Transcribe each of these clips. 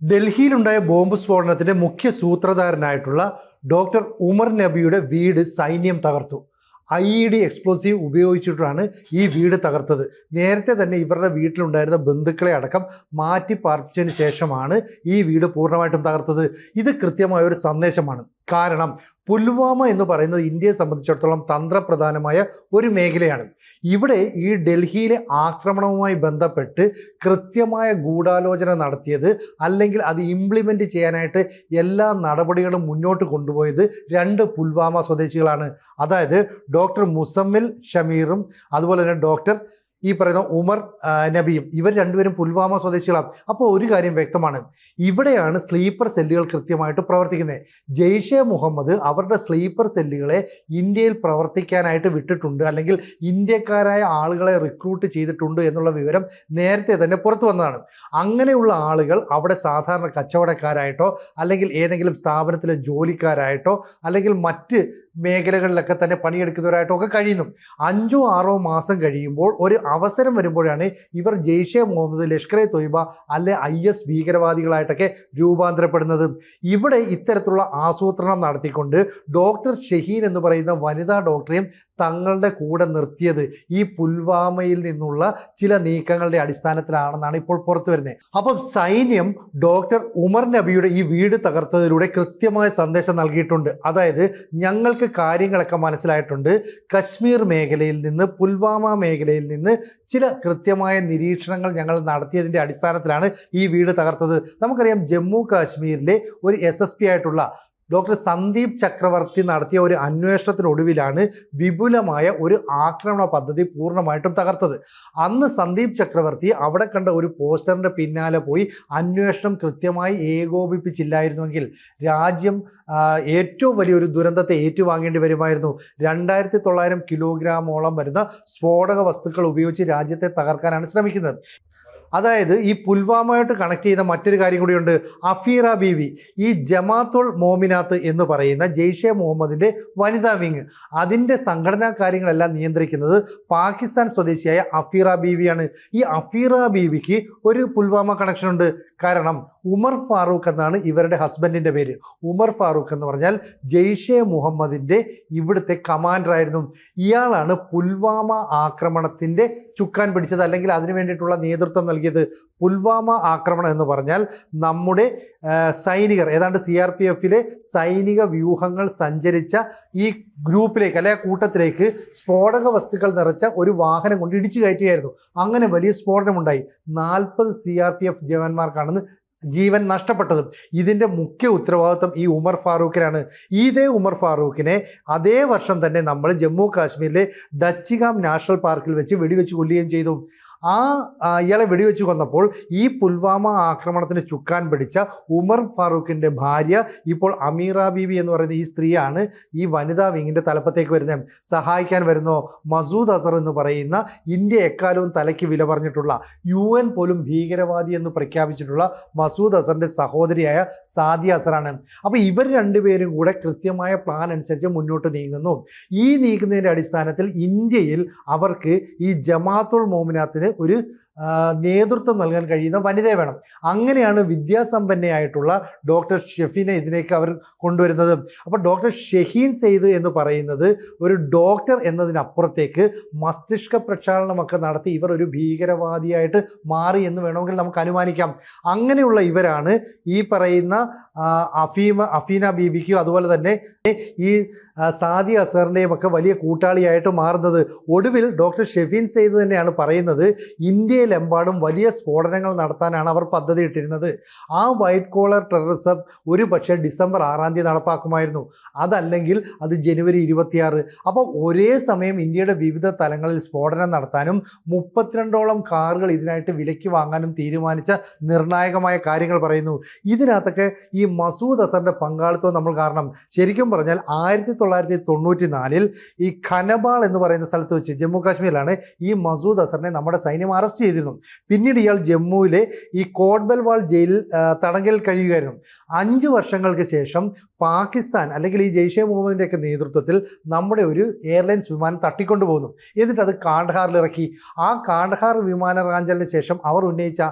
ഡൽഹിയിലുണ്ടായ bomb സ്ഫോടനത്തിന്റെ മുഖ്യ സൂത്രധാരനായിട്ടുള്ള doctor Umar നബിയുടെ വീട് സൈന്യം തകർത്തു. ഐ ഇ ഡി എക്സ്പ്ലോസീവ് ഉപയോഗിച്ചിട്ടാണ് ഈ വീട് തകർത്തത്. നേരത്തെ തന്നെ ഇവരുടെ വീട്ടിലുണ്ടായിരുന്ന ബന്ധുക്കളെ അടക്കം മാറ്റി പാർപ്പിച്ചതിന് ശേഷമാണ് ഈ വീട് പൂർണമായിട്ടും തകർത്തത്. ഇത് കൃത്യമായ ഒരു സന്ദേശമാണ്. കാരണം പുൽവാമ എന്ന് പറയുന്നത് ഇന്ത്യയെ സംബന്ധിച്ചിടത്തോളം തന്ത്രപ്രധാനമായ ഒരു മേഖലയാണ്. ഇവിടെ ഈ ഡൽഹിയിലെ ആക്രമണവുമായി ബന്ധപ്പെട്ട് കൃത്യമായ ഗൂഢാലോചന നടത്തിയത് അല്ലെങ്കിൽ അത് ഇംപ്ലിമെന്റ് ചെയ്യാനായിട്ട് എല്ലാ നടപടികളും മുന്നോട്ട് കൊണ്ടുപോയത് രണ്ട് പുൽവാമ സ്വദേശികളാണ്. അതായത് ഡോക്ടർ മുസമ്മിൽ ഷമീറും അതുപോലെ തന്നെ ഡോക്ടർ ഈ പറയുന്ന ഉമർ നബിയും ഇവർ രണ്ടുപേരും പുൽവാമ സ്വദേശികളാണ്. അപ്പോൾ ഒരു കാര്യം വ്യക്തമാണ്. ഇവിടെയാണ് സ്ലീപ്പർ സെല്ലുകൾ കൃത്യമായിട്ട് പ്രവർത്തിക്കുന്നത്. ജെയ്ഷെ മുഹമ്മദ് അവരുടെ സ്ലീപ്പർ സെല്ലുകളെ ഇന്ത്യയിൽ പ്രവർത്തിക്കാനായിട്ട് വിട്ടിട്ടുണ്ട്. അല്ലെങ്കിൽ ഇന്ത്യക്കാരായ ആളുകളെ റിക്രൂട്ട് ചെയ്തിട്ടുണ്ട് എന്നുള്ള വിവരം നേരത്തെ തന്നെ പുറത്തു വന്നതാണ്. അങ്ങനെയുള്ള ആളുകൾ അവിടെ സാധാരണ കച്ചവടക്കാരായിട്ടോ അല്ലെങ്കിൽ ഏതെങ്കിലും സ്ഥാപനത്തിലെ ജോലിക്കാരായിട്ടോ അല്ലെങ്കിൽ മറ്റ് മേഖലകളിലൊക്കെ തന്നെ പണിയെടുക്കുന്നവരായിട്ടൊക്കെ കഴിയുന്നു. അഞ്ചോ ആറോ മാസം കഴിയുമ്പോൾ ഒരു അവസരം വരുമ്പോഴാണ് ഇവർ ജെയ്ഷെ മുഹമ്മദ് ലഷ്കർ എ തൊയ്ബ അല്ലെ ഐ എസ് ഭീകരവാദികളായിട്ടൊക്കെ രൂപാന്തരപ്പെടുന്നത്. ഇവിടെ ഇത്തരത്തിലുള്ള ആസൂത്രണം നടത്തിക്കൊണ്ട് ഡോക്ടർ ഷഹീൻ എന്ന് പറയുന്ന വനിതാ ഡോക്ടറെയും തങ്ങളുടെ കൂടെ നിർത്തിയത് ഈ പുൽവാമയിൽ നിന്നുള്ള ചില നീക്കങ്ങളുടെ അടിസ്ഥാനത്തിലാണെന്നാണ് ഇപ്പോൾ പുറത്തു വരുന്നത്. അപ്പം സൈന്യം ഡോക്ടർ ഉമർ നബിയുടെ ഈ വീട് തകർത്തതിലൂടെ കൃത്യമായ സന്ദേശം നൽകിയിട്ടുണ്ട്. അതായത് ഞങ്ങൾക്ക് കാര്യങ്ങളൊക്കെ മനസ്സിലായിട്ടുണ്ട്. കശ്മീർ മേഖലയിൽ നിന്ന് പുൽവാമ മേഖലയിൽ നിന്ന് ചില കൃത്യമായ നിരീക്ഷണങ്ങൾ ഞങ്ങൾ നടത്തിയതിന്റെ അടിസ്ഥാനത്തിലാണ് ഈ വീട് തകർത്തത്. നമുക്കറിയാം ജമ്മു കാശ്മീരിലെ ഒരു എസ് ആയിട്ടുള്ള ഡോക്ടർ സന്ദീപ് ചക്രവർത്തി നടത്തിയ ഒരു അന്വേഷണത്തിനൊടുവിലാണ് വിപുലമായ ഒരു ആക്രമണ പദ്ധതി പൂർണമായിട്ടും തകർത്തത്. അന്ന് സന്ദീപ് ചക്രവർത്തി അവിടെ കണ്ട ഒരു പോസ്റ്ററിന്റെ പിന്നാലെ പോയി അന്വേഷണം കൃത്യമായി ഏകോപിപ്പിച്ചില്ലായിരുന്നുവെങ്കിൽ രാജ്യം ഏറ്റവും വലിയൊരു ദുരന്തത്തെ ഏറ്റുവാങ്ങേണ്ടി വരുമായിരുന്നു. രണ്ടായിരത്തി തൊള്ളായിരം കിലോഗ്രാമോളം വരുന്ന സ്ഫോടക വസ്തുക്കൾ ഉപയോഗിച്ച് രാജ്യത്തെ തകർക്കാനാണ് ശ്രമിക്കുന്നത്. അതായത് ഈ പുൽവാമയായിട്ട് കണക്ട് ചെയ്യുന്ന മറ്റൊരു കാര്യം കൂടിയുണ്ട് അഫീറ ബീവി ഈ ജമാത്തുൾ മോമിനാത്ത് എന്ന് പറയുന്ന ജെയ്ഷെ മുഹമ്മദിന്റെ വനിതാ വിങ്. അതിന്റെ സംഘടനാ കാര്യങ്ങളെല്ലാം നിയന്ത്രിക്കുന്നത് പാകിസ്ഥാൻ സ്വദേശിയായ അഫീറ ബീവിയാണ്. ഈ അഫീറ ബീവിക്ക് ഒരു പുൽവാമ കണക്ഷൻ ഉണ്ട്. കാരണം ഉമർ ഫാറൂഖ് എന്നാണ് ഇവരുടെ ഹസ്ബൻഡിന്റെ പേര്. ഉമർ ഫാറൂഖ് എന്ന് പറഞ്ഞാൽ ജെയ്ഷെ മുഹമ്മദിന്റെ ഇവിടുത്തെ കമാൻഡറായിരുന്നു ഇയാളാണ് പുൽവാമ ആക്രമണത്തിന്റെ ചുക്കാൻ പിടിച്ചത് അല്ലെങ്കിൽ അതിനു വേണ്ടിയിട്ടുള്ള നേതൃത്വം നൽകിയത്. പുൽവാമ ആക്രമണം എന്ന് പറഞ്ഞാൽ നമ്മുടെ സൈനികർ ഏതാണ്ട് സി ആർ പി എഫിലെ സൈനിക വ്യൂഹങ്ങൾ സഞ്ചരിച്ച ഈ ഗ്രൂപ്പിലേക്ക് അല്ലെ കൂട്ടത്തിലേക്ക് സ്ഫോടക വസ്തുക്കൾ നിറച്ച ഒരു വാഹനം കൊണ്ട് ഇടിച്ചു കയറ്റുകയായിരുന്നു. അങ്ങനെ വലിയ സ്ഫോടനമുണ്ടായി. നാൽപ്പത് സി ആർ പി എഫ് ജവാന്മാർക്കാണെന്ന് ജീവൻ നഷ്ടപ്പെട്ടത്. ഇതിന്റെ മുഖ്യ ഉത്തരവാദിത്വം ഈ ഉമർ ഫാറൂഖിനാണ്. ഇതേ ഉമർ ഫാറൂഖിനെ അതേ വർഷം തന്നെ നമ്മൾ ജമ്മു കാശ്മീരിലെ ഡച്ചിഗാം നാഷണൽ പാർക്കിൽ വെച്ച് വെടിവെച്ച് കൊല്ലുകയും ചെയ്തു. ആ ഇയാളെ വെടിവെച്ച് കൊന്നപ്പോൾ ഈ പുൽവാമ ആക്രമണത്തിന് ചുക്കാൻ പിടിച്ച ഉമർ ഫാറൂഖിന്റെ ഭാര്യ ഇപ്പോൾ അമീറ ബീബി എന്ന് പറയുന്ന ഈ സ്ത്രീയാണ് ഈ വനിതാ വിങ്ങിന്റെ തലപ്പത്തേക്ക് വരുന്നത് സഹായിക്കാൻ വരുന്ന? മസൂദ് അസർ എന്ന് പറയുന്ന ഇന്ത്യ എക്കാലവും തലയ്ക്ക് വില പറഞ്ഞിട്ടുള്ള യു എൻ പോലും ഭീകരവാദി എന്ന് പ്രഖ്യാപിച്ചിട്ടുള്ള മസൂദ് അസറിന്റെ സഹോദരിയായ സാദിയ അസറാണ്. അപ്പോൾ ഇവർ രണ്ടുപേരും കൂടെ കൃത്യമായ പ്ലാൻ അനുസരിച്ച് മുന്നോട്ട് നീങ്ങുന്നു. ഈ നീക്കുന്നതിന്റെ അടിസ്ഥാനത്തിൽ ഇന്ത്യയിൽ അവർക്ക് ഈ ജമാത്തുൾ മോമിനാത്തിന് ഒരു നേതൃത്വം നൽകാൻ കഴിയുന്ന വനിതയെ വേണം. അങ്ങനെയാണ് വിദ്യാസമ്പന്നയായിട്ടുള്ള ഡോക്ടർ ഷെഫീനെ ഇതിലേക്ക് അവർ കൊണ്ടുവരുന്നത്. അപ്പോൾ ഡോക്ടർ ഷെഹീൻ സെയ്ദ് എന്ന് പറയുന്നത് ഒരു ഡോക്ടർ എന്നതിനപ്പുറത്തേക്ക് മസ്തിഷ്ക പ്രക്ഷാളനമൊക്കെ നടത്തി ഇവർ ഒരു ഭീകരവാദിയായിട്ട് മാറി എന്ന് വേണമെങ്കിൽ നമുക്ക് അനുമാനിക്കാം. അങ്ങനെയുള്ള ഇവരാണ് ഈ പറയുന്ന അഫീമ അഫീന ബീബിക്കും അതുപോലെ തന്നെ ഈ സാദി അസറിന്റെയും ഒക്കെ വലിയ കൂട്ടാളിയായിട്ട് മാറുന്നത്. ഒടുവിൽ ഡോക്ടർ ഷെഫീൻ സെയ്ദ് തന്നെയാണ് പറയുന്നത് ഇന്ത്യയിലെമ്പാടും വലിയ സ്ഫോടനങ്ങൾ നടത്താനാണ് അവർ പദ്ധതി ഇട്ടിരുന്നത്. ആ വൈറ്റ് കോളർ ടെററിസം ഒരു പക്ഷേ ഡിസംബർ ആറാം തീയതി നടപ്പാക്കുമായിരുന്നു. അതല്ലെങ്കിൽ അത് ജനുവരി ഇരുപത്തിയാറ്. അപ്പോൾ ഒരേ സമയം ഇന്ത്യയുടെ വിവിധ തലങ്ങളിൽ സ്ഫോടനം നടത്താനും മുപ്പത്തിരണ്ടോളം കാറുകൾ ഇതിനായിട്ട് വിലയ്ക്ക് വാങ്ങാനും തീരുമാനിച്ച നിർണായകമായ കാര്യങ്ങൾ പറയുന്നു. ഇതിനകത്തൊക്കെ ഈ മസൂദ് അസറിന്റെ പങ്കാളിത്തം നമ്മൾ കാരണം ശരിക്കും പറഞ്ഞാൽ ആയിരത്തി തൊള്ളായിരത്തി തൊണ്ണൂറ്റി നാലിൽ ഈ ഖനബാൾ എന്ന് പറയുന്ന സ്ഥലത്ത് വെച്ച് ജമ്മു കാശ്മീരിലാണ് ഈ മസൂദ് അസറിനെ നമ്മുടെ സൈന്യം അറസ്റ്റ് ചെയ്തിരുന്നു. പിന്നീട് ഇയാൾ ജമ്മുവിലെ ഈ കോട്ബൽവാൾ ജയിലിൽ തടങ്കലിൽ കഴിയുകയായിരുന്നു. അഞ്ച് വർഷങ്ങൾക്ക് ശേഷം പാകിസ്ഥാൻ അല്ലെങ്കിൽ ഈ ജെയ്ഷെ മുഹമ്മദിന്റെയൊക്കെ നേതൃത്വത്തിൽ നമ്മുടെ ഒരു എയർലൈൻസ് വിമാനം തട്ടിക്കൊണ്ടു പോകുന്നു എന്നിട്ട് അത് കാണ്ഡഹാറിൽ ഇറക്കി. ആ കാണ്ഡഹാർ വിമാന റാഞ്ചലിന് ശേഷം അവർ ഉന്നയിച്ച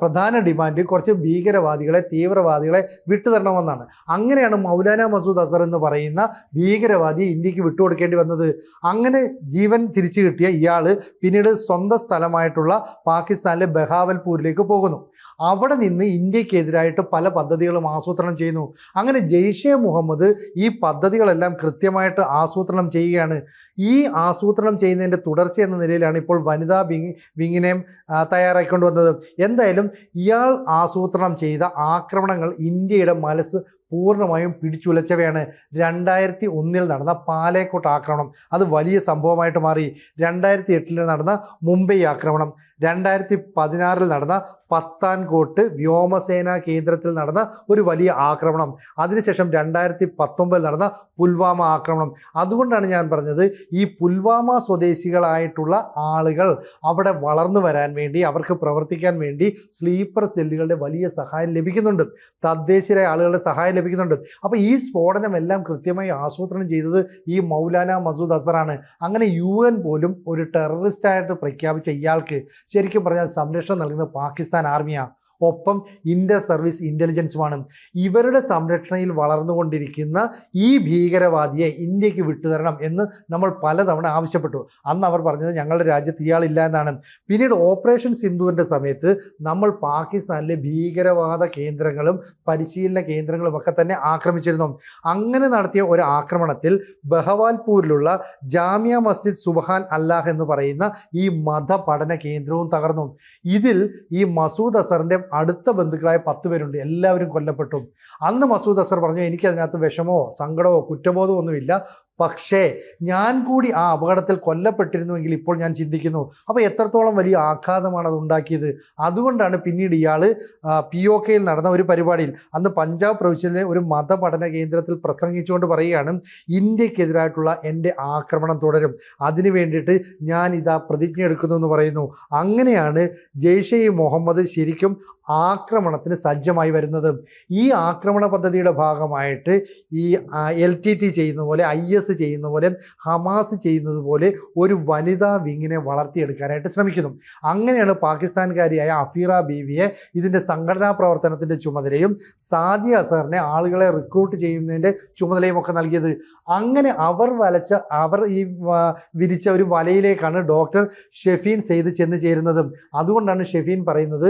പ്രധാന ഡിമാൻഡ് കുറച്ച് ഭീകരവാദികളെ തീവ്രവാദികളെ വിട്ടുതരണമെന്നാണ്. അങ്ങനെയാണ് മൗലാന മസൂദ് അസർ എന്ന് പറയുന്ന ഭീകരവാദി ഇന്ത്യയ്ക്ക് വിട്ടുകൊടുക്കേണ്ടി വന്നത്. അങ്ങനെ ജീവൻ തിരിച്ചു കിട്ടിയ ഇയാൾ പിന്നീട് സ്വന്തം സ്ഥലമായിട്ടുള്ള പാകിസ്ഥാനിലെ ബഹാവൽപൂരിലേക്ക് പോകുന്നു. അവിടെ നിന്ന് ഇന്ത്യക്കെതിരായിട്ട് പല പദ്ധതികളും ആസൂത്രണം ചെയ്യുന്നു. അങ്ങനെ ജെയ്ഷെ മുഹമ്മദ് ഈ പദ്ധതികളെല്ലാം കൃത്യമായിട്ട് ആസൂത്രണം ചെയ്യുകയാണ്. ഈ ആസൂത്രണം ചെയ്യുന്നതിന്റെ തുടർച്ച എന്ന നിലയിലാണ് ഇപ്പോൾ വനിതാ വിങ് വിങ്ങിനെയും തയ്യാറാക്കിക്കൊണ്ട് വന്നത്. എന്തായാലും ഇയാൾ ആസൂത്രണം ചെയ്ത ആക്രമണങ്ങൾ ഇന്ത്യയുടെ മനസ്സ് പൂർണമായും പിടിച്ചുലച്ചവയാണ്. രണ്ടായിരത്തി ഒന്നിൽ നടന്ന പാലേക്കോട്ട് ആക്രമണം. അത് വലിയ സംഭവമായിട്ട് മാറി. രണ്ടായിരത്തി എട്ടിൽ നടന്ന മുംബൈ ആക്രമണം. രണ്ടായിരത്തി പതിനാറിൽ നടന്ന പത്താൻകോട്ട് വ്യോമസേനാ കേന്ദ്രത്തിൽ നടന്ന ഒരു വലിയ ആക്രമണം. അതിനുശേഷം രണ്ടായിരത്തി പത്തൊമ്പതിൽ നടന്ന പുൽവാമ ആക്രമണം. അതുകൊണ്ടാണ് ഞാൻ പറഞ്ഞത് ഈ പുൽവാമ സ്വദേശികളായിട്ടുള്ള ആളുകൾ അവിടെ വളർന്നു വരാൻ വേണ്ടി അവർക്ക് പ്രവർത്തിക്കാൻ വേണ്ടി സ്ലീപ്പർ സെല്ലുകളുടെ വലിയ സഹായം ലഭിക്കുന്നുണ്ട്. തദ്ദേശീയരായ ആളുകളുടെ സഹായം ലഭിക്കുന്നുണ്ട്. അപ്പോൾ ഈ സ്ഫോടനമെല്ലാം കൃത്യമായി ആസൂത്രണം ചെയ്തത് ഈ മൗലാന മസൂദ് അസറാണ്. അങ്ങനെ യു പോലും ഒരു ടെററിസ്റ്റായിട്ട് പ്രഖ്യാപിച്ച ഇയാൾക്ക് ശരിക്കും പറഞ്ഞാൽ സംരക്ഷണം നൽകുന്നത് പാകിസ്ഥാൻ ആർമിയാണ് ഒപ്പം ഇന്റർ സർവീസ് ഇന്റലിജൻസുമാണ് ഇവരുടെ സംരക്ഷണയിൽ വളർന്നുകൊണ്ടിരിക്കുന്ന ഈ ഭീകരവാദിയെ ഇന്ത്യയ്ക്ക് വിട്ടുതരണം എന്ന് നമ്മൾ പലതവണ ആവശ്യപ്പെട്ടു. അന്ന് അവർ പറഞ്ഞത് ഞങ്ങളുടെ രാജ്യത്ത് ഇയാളില്ല എന്നാണ്. പിന്നീട് ഓപ്പറേഷൻ സിന്ധുവിന്റെ സമയത്ത് നമ്മൾ പാകിസ്ഥാനിലെ ഭീകരവാദ കേന്ദ്രങ്ങളും പരിശീലന കേന്ദ്രങ്ങളും ഒക്കെ തന്നെ ആക്രമിച്ചിരുന്നു. അങ്ങനെ നടത്തിയ ഒരു ആക്രമണത്തിൽ ബഹവാൽപൂരിലുള്ള ജാമ്യ മസ്ജിദ് സുബഹാൻ അല്ലാഹ് എന്ന് പറയുന്ന ഈ മതപഠന കേന്ദ്രവും തകർന്നു. ഇതിൽ ഈ മസൂദ് അസറിന്റെ അടുത്ത ബന്ധുക്കളായ പത്ത് പേരുണ്ട്. എല്ലാവരും കൊല്ലപ്പെട്ടു. അന്ന് മസൂദ് അസർ പറഞ്ഞു എനിക്കതിനകത്ത് വിഷമോ സങ്കടമോ കുറ്റബോധമോ ഒന്നുമില്ല. പക്ഷേ ഞാൻ കൂടി ആ അപകടത്തിൽ കൊല്ലപ്പെട്ടിരുന്നുവെങ്കിൽ ഇപ്പോൾ ഞാൻ ചിന്തിക്കുന്നു. അപ്പോൾ എത്രത്തോളം വലിയ ആഘാതമാണ് അത് ഉണ്ടാക്കിയത്. അതുകൊണ്ടാണ് പിന്നീട് ഇയാൾ പി ഒ കെയിൽ നടന്ന ഒരു പരിപാടിയിൽ അന്ന് പഞ്ചാബ് പ്രവിശ്യയിലെ ഒരു മതപഠന കേന്ദ്രത്തിൽ പ്രസംഗിച്ചുകൊണ്ട് പറയുകയാണ് ഇന്ത്യക്കെതിരായിട്ടുള്ള എന്റെ ആക്രമണം തുടരും. അതിനു വേണ്ടിയിട്ട് ഞാൻ ഇതാ പ്രതിജ്ഞ എടുക്കുന്നു എന്ന് പറയുന്നു. അങ്ങനെയാണ് ജെയ്ഷെ ഇ മുഹമ്മദ് ശരിക്കും ആക്രമണത്തിന് സജ്ജമായി വരുന്നത് ഈ ആക്രമണ പദ്ധതിയുടെ ഭാഗമായിട്ട് ഈ എൽ ടി ടി ചെയ്യുന്ന പോലെ ഐ എസ് ചെയ്യുന്ന പോലെ ഹമാസ് ചെയ്യുന്നത് പോലെ ഒരു വനിതാ വിങ്ങിനെ വളർത്തിയെടുക്കാനായിട്ട് ശ്രമിക്കുന്നു. അങ്ങനെയാണ് പാകിസ്ഥാൻകാരിയായ അഫീറ ബീവിയെ ഇതിന്റെ സംഘടനാ പ്രവർത്തനത്തിന്റെ ചുമതലയും സാദിയ അസറിനെ ആളുകളെ റിക്രൂട്ട് ചെയ്യുന്നതിന്റെ ചുമതലയും ഒക്കെ നൽകിയത്. അങ്ങനെ അവർ വലച്ച അവർ ഈ വിരിച്ച ഒരു വലയിലേക്കാണ് ഡോക്ടർ ഷെഫീൻ സെയ്ത് ചെന്ന് ചേരുന്നതും. അതുകൊണ്ടാണ് ഷെഫീൻ പറയുന്നത്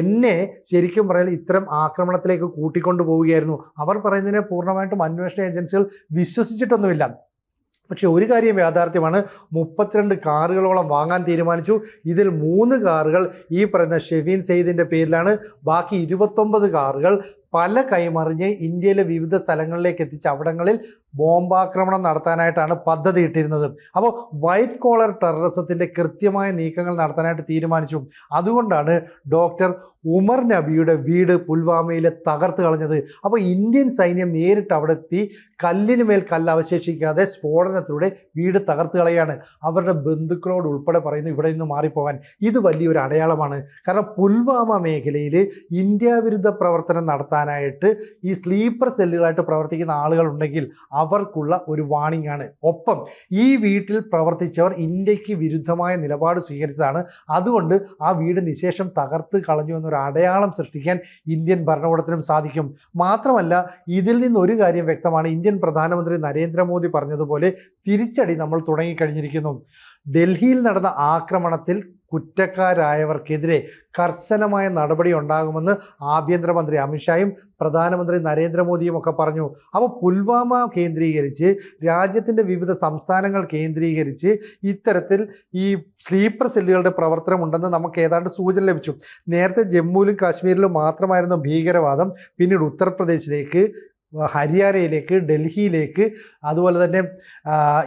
എന്നെ ശരിക്കും പറയാൻ ഇത്തരം ആക്രമണത്തിലേക്ക് കൂട്ടിക്കൊണ്ടു പോവുകയായിരുന്നു. അവർ പറയുന്നതിനെ പൂർണമായിട്ടും അന്വേഷണ ഏജൻസികൾ വിശ്വസിച്ചിട്ടൊന്നുമില്ല. പക്ഷേ ഒരു കാര്യം യാഥാർത്ഥ്യമാണ്. മുപ്പത്തിരണ്ട് കാറുകളോളം വാങ്ങാൻ തീരുമാനിച്ചു. ഇതിൽ മൂന്ന് കാറുകൾ ഈ പറയുന്ന ഷെഫീൻ സെയ്ദിന്റെ പേരിലാണ്. ബാക്കി ഇരുപത്തൊമ്പത് കാറുകൾ പല കൈമറിഞ്ഞ് ഇന്ത്യയിലെ വിവിധ സ്ഥലങ്ങളിലേക്ക് എത്തിച്ച് അവിടങ്ങളിൽ ബോംബാക്രമണം നടത്താനായിട്ടാണ് പദ്ധതി ഇട്ടിരുന്നത്. അപ്പോൾ വൈറ്റ് കോളർ ടെററിസത്തിന്റെ കൃത്യമായ നീക്കങ്ങൾ നടത്താനായിട്ട് തീരുമാനിച്ചു. അതുകൊണ്ടാണ് ഡോക്ടർ ഉമർ നബിയുടെ വീട് പുൽവാമയിലെ തകർത്ത് കളഞ്ഞത്. അപ്പോൾ ഇന്ത്യൻ സൈന്യം നേരിട്ട് അവിടെ എത്തി കല്ലിന് മേൽ കല്ല് അവശേഷിക്കാതെ സ്ഫോടനത്തിലൂടെ വീട് തകർത്ത് കളയാണ്. അവരുടെ ബന്ധുക്കളോട് ഉൾപ്പെടെ പറയുന്നു ഇവിടെ നിന്ന് മാറിപ്പോകാൻ. ഇത് വലിയൊരു അടയാളമാണ്. കാരണം പുൽവാമ മേഖലയിൽ ഇന്ത്യ വിരുദ്ധ പ്രവർത്തനം നടത്താനായിട്ട് ഈ സ്ലീപ്പർ സെല്ലുകളായിട്ട് പ്രവർത്തിക്കുന്ന ആളുകളുണ്ടെങ്കിൽ അവർക്കുള്ള ഒരു വാണിംഗ് ആണ്. ഒപ്പം ഈ വീട്ടിൽ പ്രവർത്തിച്ചവർ ഇന്ത്യയ്ക്ക് വിരുദ്ധമായ നിലപാട് സ്വീകരിച്ചതാണ്. അതുകൊണ്ട് ആ വീട് നിശേഷം തകർത്ത് കളഞ്ഞു എന്നൊരു അടയാളം സൃഷ്ടിക്കാൻ ഇന്ത്യൻ ഭരണകൂടത്തിനും സാധിക്കും. മാത്രമല്ല ഇതിൽ നിന്ന് ഒരു കാര്യം വ്യക്തമാണ്. ഇന്ത്യൻ പ്രധാനമന്ത്രി നരേന്ദ്രമോദി പറഞ്ഞതുപോലെ തിരിച്ചടി നമ്മൾ തുടങ്ങിക്കഴിഞ്ഞിരിക്കുന്നു. ഡൽഹിയിൽ നടന്ന ആക്രമണത്തിൽ കുറ്റക്കാരായവർക്കെതിരെ കർശനമായ നടപടി ഉണ്ടാകുമെന്ന് ആഭ്യന്തരമന്ത്രി അമിത്ഷായും പ്രധാനമന്ത്രി നരേന്ദ്രമോദിയും ഒക്കെ പറഞ്ഞു. അപ്പോൾ പുൽവാമ കേന്ദ്രീകരിച്ച് രാജ്യത്തിന്റെ വിവിധ സംസ്ഥാനങ്ങൾ കേന്ദ്രീകരിച്ച് ഇത്തരത്തിൽ ഈ സ്ലീപ്പർ സെല്ലുകളുടെ പ്രവർത്തനം ഉണ്ടെന്ന് നമുക്ക് ഏതാണ്ട് സൂചന ലഭിച്ചു. നേരത്തെ ജമ്മുവിലും കാശ്മീരിലും മാത്രമായിരുന്നു ഭീകരവാദം പിന്നീട് ഉത്തർപ്രദേശിലേക്ക് ഹരിയാനയിലേക്ക് ഡൽഹിയിലേക്ക് അതുപോലെ തന്നെ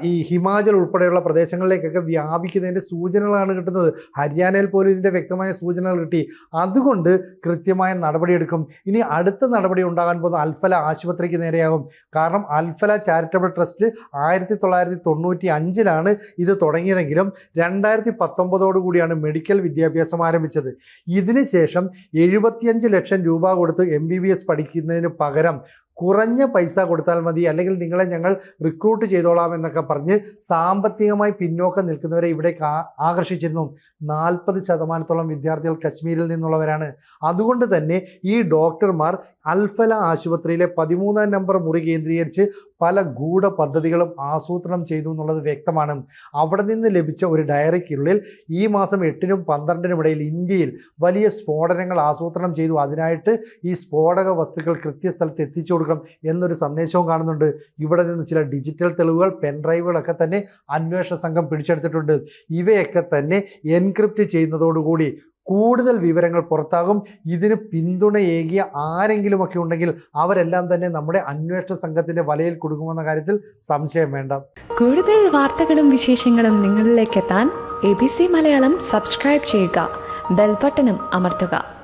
ഈ ഹിമാചൽ ഉൾപ്പെടെയുള്ള പ്രദേശങ്ങളിലേക്കൊക്കെ വ്യാപിക്കുന്നതിന്റെ സൂചനകളാണ് കിട്ടുന്നത്. ഹരിയാനയിൽ പോലും ഇതിന്റെ വ്യക്തമായ സൂചനകൾ കിട്ടി. അതുകൊണ്ട് കൃത്യമായ നടപടിയെടുക്കും. ഇനി അടുത്ത നടപടി ഉണ്ടാകാൻ പോകുന്ന അൽഫല ആശുപത്രിക്ക് നേരെയാകും. കാരണം അൽഫല ചാരിറ്റബിൾ ട്രസ്റ്റ് ആയിരത്തി തൊള്ളായിരത്തി തൊണ്ണൂറ്റി അഞ്ചിലാണ് ഇത് തുടങ്ങിയതെങ്കിലും രണ്ടായിരത്തി പത്തൊമ്പതോടു കൂടിയാണ് മെഡിക്കൽ വിദ്യാഭ്യാസം ആരംഭിച്ചത്. ഇതിനുശേഷം എഴുപത്തിയഞ്ച് ലക്ഷം രൂപ കൊടുത്ത് എം ബി ബി എസ് പഠിക്കുന്നതിന് പകരം കുറഞ്ഞ പൈസ കൊടുത്താൽ മതി. അല്ലെങ്കിൽ നിങ്ങളെ ഞങ്ങൾ റിക്രൂട്ട് ചെയ്തോളാം എന്നൊക്കെ പറഞ്ഞ് സാമ്പത്തികമായി പിന്നോക്കം നിൽക്കുന്നവരെ ഇവിടേക്ക് ആകർഷിച്ചിരുന്നു. നാൽപ്പത് ശതമാനത്തോളം വിദ്യാർത്ഥികൾ കശ്മീരിൽ നിന്നുള്ളവരാണ്. അതുകൊണ്ട് തന്നെ ഈ ഡോക്ടർമാർ അൽഫല ആശുപത്രിയിലെ പതിമൂന്നാം നമ്പർ മുറി കേന്ദ്രീകരിച്ച് പല ഗൂഢ പദ്ധതികളും ആസൂത്രണം ചെയ്തു എന്നുള്ളത് വ്യക്തമാണ്. അവിടെ നിന്ന് ലഭിച്ച ഒരു ഡയറിക്കുള്ളിൽ ഈ മാസം എട്ടിനും പന്ത്രണ്ടിനും ഇടയിൽ ഇന്ത്യയിൽ വലിയ സ്ഫോടനങ്ങൾ ആസൂത്രണം ചെയ്തു. അതിനായിട്ട് ഈ സ്ഫോടക വസ്തുക്കൾ കൃത്യസ്ഥലത്ത് എത്തിച്ചു കൊടുക്കണം എന്നൊരു സന്ദേശവും കാണുന്നുണ്ട്. ഇവിടെ നിന്ന് ചില ഡിജിറ്റൽ തെളിവുകൾ പെൻഡ്രൈവുകളൊക്കെ തന്നെ അന്വേഷണ സംഘം പിടിച്ചെടുത്തിട്ടുണ്ട്. ഇവയൊക്കെ തന്നെ എൻക്രിപ്റ്റ് ചെയ്യുന്നതോടുകൂടി കൂടുതൽ വിവരങ്ങൾ പുറത്താകും. ഇതിന് പിന്തുണയേകിയ ആരെങ്കിലുമൊക്കെ ഉണ്ടെങ്കിൽ അവരെല്ലാം തന്നെ നമ്മുടെ അന്വേഷണ സംഘത്തിന്റെ വലയിൽ കുടുങ്ങുമെന്ന കാര്യത്തിൽ സംശയം വേണ്ട. കൂടുതൽ വാർത്തകളും വിശേഷങ്ങളും നിങ്ങളിലേക്ക് എത്താൻ A B C Malayalam subscribe ചെയ്യുക. ബെൽബട്ടനും അമർത്തുക.